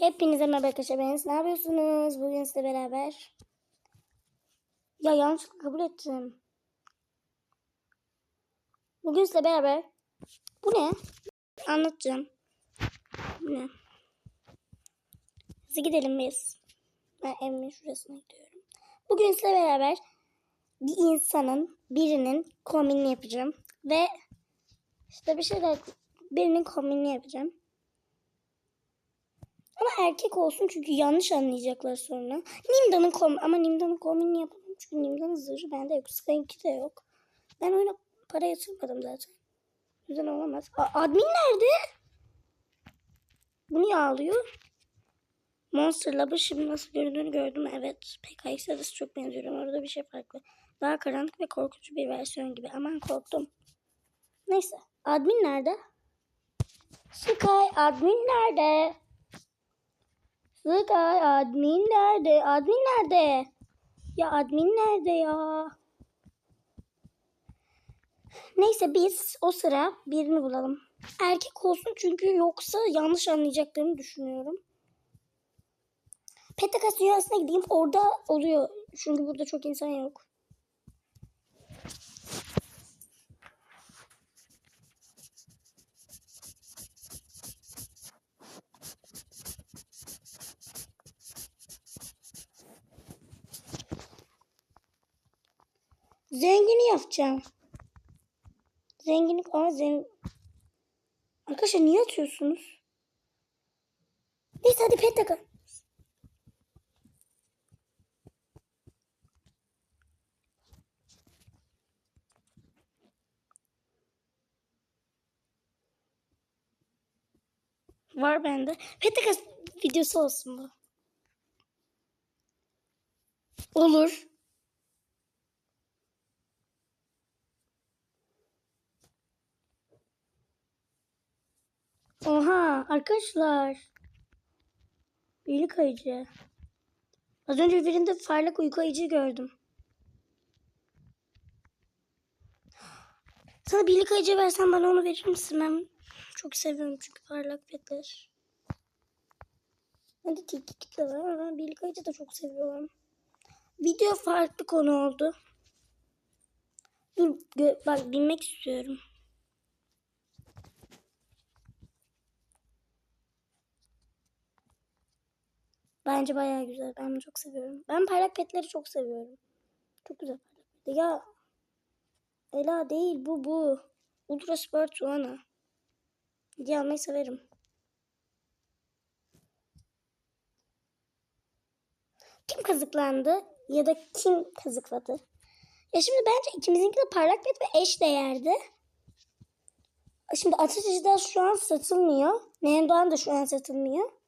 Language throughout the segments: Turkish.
Hepinize merhaba arkadaşlar. Ben. Ne yapıyorsunuz? Bugün sizle beraber. Ya yanlışlıkla kabul ettim. Bugün sizle beraber. Bu ne? Anlatacağım. Bu ne? Hızlı gidelim biz. Ben evimin şurasına gidiyorum. Bugün sizle beraber bir insanın birinin kombinini yapacağım. Ve işte bir şeyler birinin kombinini yapacağım. Ama erkek olsun çünkü yanlış anlayacaklar sonra. Nimda'nın kom ama Nimda'nın kombinini yapamam çünkü Nimda'nın zırhı bende yok. Sky'inki de yok. Ben oyuna para yatırmadım zaten. Yüzden olamaz. A- admin nerede? Bu niye ağlıyor? Monster Lab'ı şimdi nasıl göründüğünü gördüm. Evet. PKX'e de çok benziyorum. Orada bir şey farklı. Daha karanlık ve korkutucu bir versiyon gibi. Aman korktum. Neyse. Admin nerede? Sky admin nerede? Sky admin nerede? Admin nerede? Ya admin nerede ya? Neyse biz o sıra birini bulalım. Erkek olsun çünkü yoksa yanlış anlayacaklarını düşünüyorum. Petakas dünyasına gideyim orada oluyor. Çünkü burada çok insan yok. Zengini yapacağım. Zenginlik ama zengin... Arkadaşlar niye atıyorsunuz? Neyse hadi pet takın. Var bende. Pet takas videosu olsun bu. Olur. Arkadaşlar. Birlik ayıcı. Az önce birinde parlak uyku ayıcı gördüm. Sana birlik ayıcı versen bana onu verir misin? Ben çok seviyorum çünkü parlak petler. Hadi tilki de var ama birlik ayıcı da çok seviyorum. Video farklı konu oldu. Dur bak bilmek istiyorum. Bence bayağı güzel. Ben bunu çok seviyorum. Ben parlak petleri çok seviyorum. Çok güzel. Ya Ela değil bu bu. Ultra Sport Tuana. Hediye almayı severim. Kim kazıklandı ya da kim kazıkladı? Ya şimdi bence ikimizinki de parlak pet ve eş değerdi. Şimdi Ateş şu an satılmıyor. Neyen Doğan da şu an satılmıyor.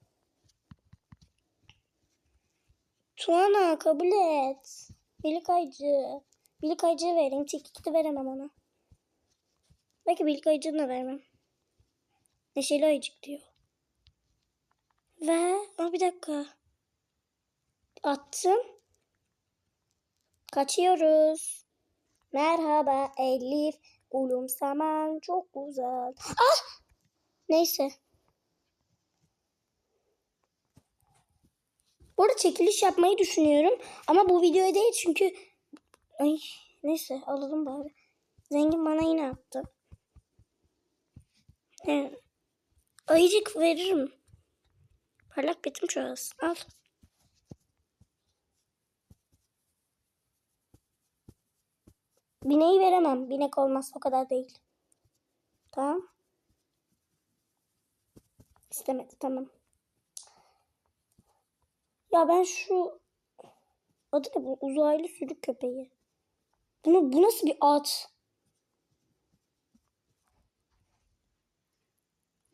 Tuana kabul et. Birlik ayıcı. Birlik ayıcı vereyim. De veremem ona. Belki birlik ayıcını da vermem. Neşeli ayıcık diyor. Ve Aa, bir dakika. Attım. Kaçıyoruz. Merhaba Elif. Ulum saman çok güzel. Ah! Neyse. Bu arada çekiliş yapmayı düşünüyorum. Ama bu videoya değil çünkü... Ay neyse alalım bari. Zengin bana yine attı. Evet. Ayıcık veririm. Parlak betim çoğalsın. Al. Bineği veremem. Binek olmaz. O kadar değil. Tamam. İstemedi. Tamam. Ya ben şu adı ne bu uzaylı sürük köpeği. Bunu bu nasıl bir at?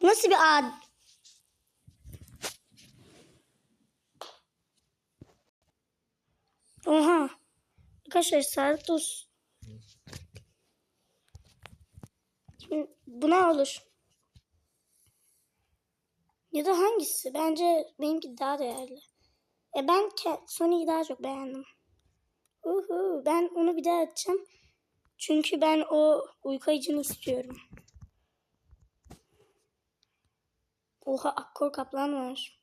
Bu nasıl bir ad? Oha. Arkadaşlar sağlık olsun. Şimdi buna olur. Ya da hangisi? Bence benimki daha değerli. E ben Sony'yi daha çok beğendim. Uhu, ben onu bir daha açacağım. Çünkü ben o uyku ayıcını istiyorum. Oha akkor kaplan var.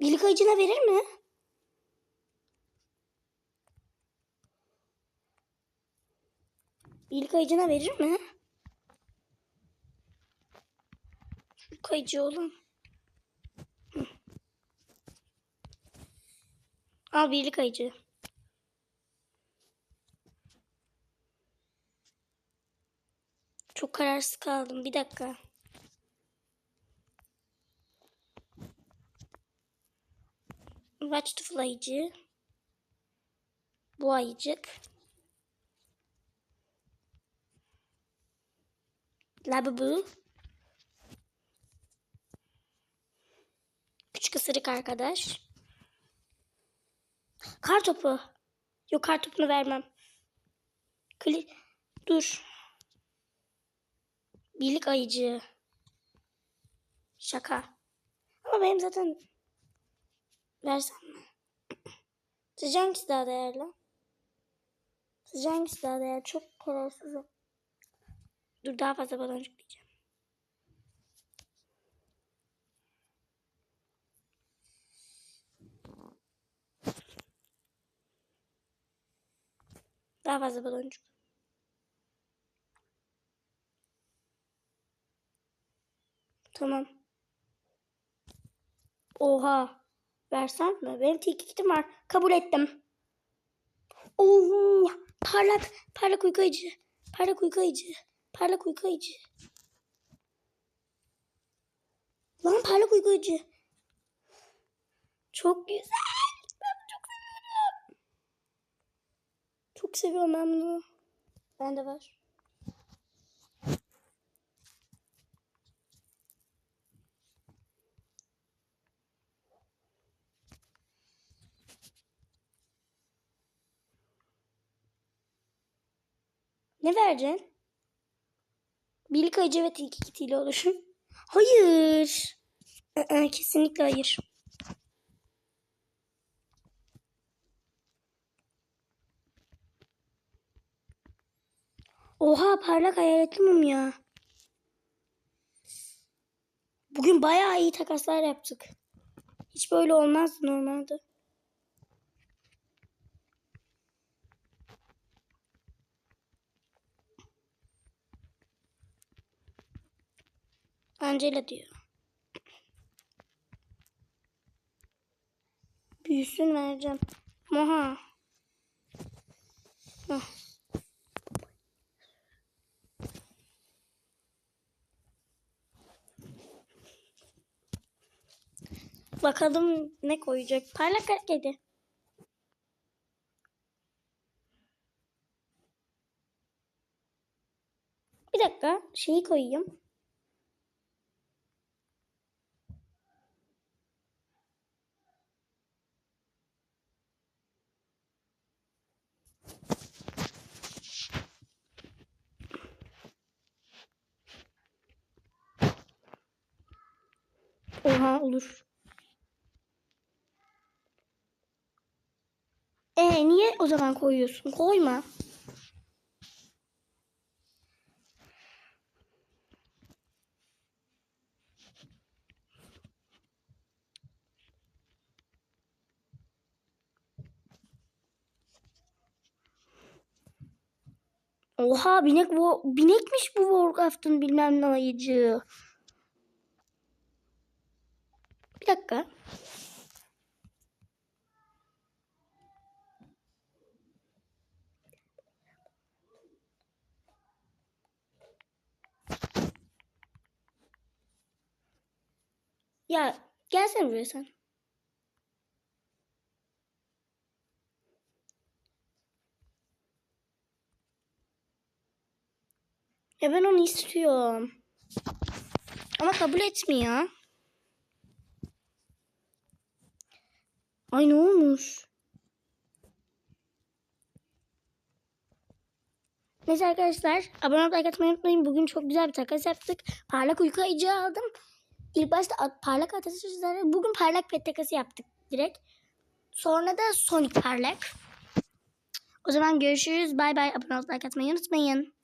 Birlik ayıcına verir mi? Birlik ayıcına verir mi? Şu kayıcı olan. Al birlik ayıcı. Çok kararsız kaldım. Bir dakika. The fly'cı. Bu ayıcık. Labubu. Küçük ısırık arkadaş. Kar topu. Yok kar topunu vermem. Kli... Dur. Birlik ayıcı. Şaka. Ama benim zaten versem mi? Sizce daha değerli? Sizce daha değerli? Çok kararsızım. Dur daha fazla baloncuk Daha fazla baloncuk. Tamam. Oha. Versem mi? Benim tekikim var. Kabul ettim. Oo, parlak, parlak uyku ayıcı. Parlak uyku ayıcı. Parlak uyku ayıcı. Lan parlak uyku ayıcı. Çok güzel. Ben bunu çok seviyorum. Çok seviyorum ben bunu. Bende var. Ne vereceksin? Birlik ayıcı ve tilki kitiyle olur. Hayır. Kesinlikle hayır. Oha parlak hayaletli mum ya. Bugün bayağı iyi takaslar yaptık. Hiç böyle olmazdı normalde. Angela diyor. Büyüsün vereceğim. Moha. Hah. Bakalım ne koyacak. Parlak kedi. Bir dakika şeyi koyayım. Oha olur. E niye o zaman koyuyorsun? Koyma. Oha binek bu binekmiş bu Warcraft'ın bilmem ne ayıcı. Bir dakika. Ya gelsene buraya sen. Ya ben onu istiyorum. Ama kabul etmiyor. Ay ne olmuş? Neyse arkadaşlar abone olmayı like atmayı unutmayın. Bugün çok güzel bir takas yaptık. Parlak uyku ayıcı aldım. İlk başta parlak ateş ejderha. Bugün parlak pet takası yaptık direkt. Sonra da Sonic parlak. O zaman görüşürüz. Bay bay. Abone olmayı like atmayı unutmayın.